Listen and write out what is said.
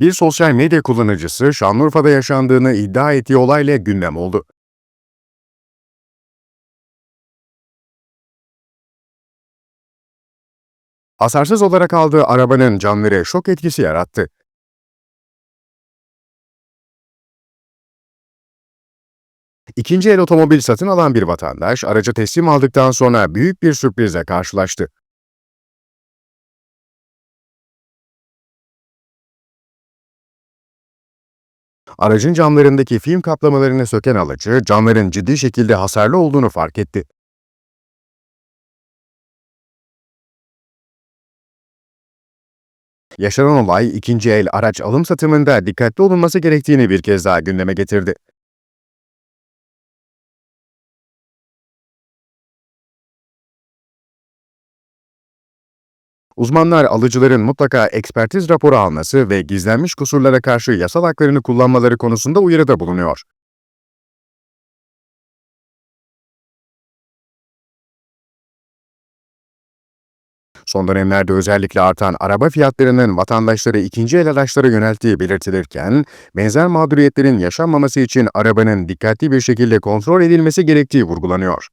Bir sosyal medya kullanıcısı Şanlıurfa'da yaşandığını iddia ettiği olayla gündem oldu. Hasarsız olarak aldığı arabanın camları şok etkisi yarattı. İkinci el otomobil satın alan bir vatandaş aracı teslim aldıktan sonra büyük bir sürprizle karşılaştı. Aracın camlarındaki film kaplamalarını söken alıcı, camların ciddi şekilde hasarlı olduğunu fark etti. Yaşanan olay ikinci el araç alım satımında dikkatli olunması gerektiğini bir kez daha gündeme getirdi. Uzmanlar alıcıların mutlaka ekspertiz raporu alması ve gizlenmiş kusurlara karşı yasal haklarını kullanmaları konusunda uyarıda bulunuyor. Son dönemlerde özellikle artan araba fiyatlarının vatandaşları ikinci el araçlara yönelttiği belirtilirken, benzer mağduriyetlerin yaşanmaması için arabanın dikkatli bir şekilde kontrol edilmesi gerektiği vurgulanıyor.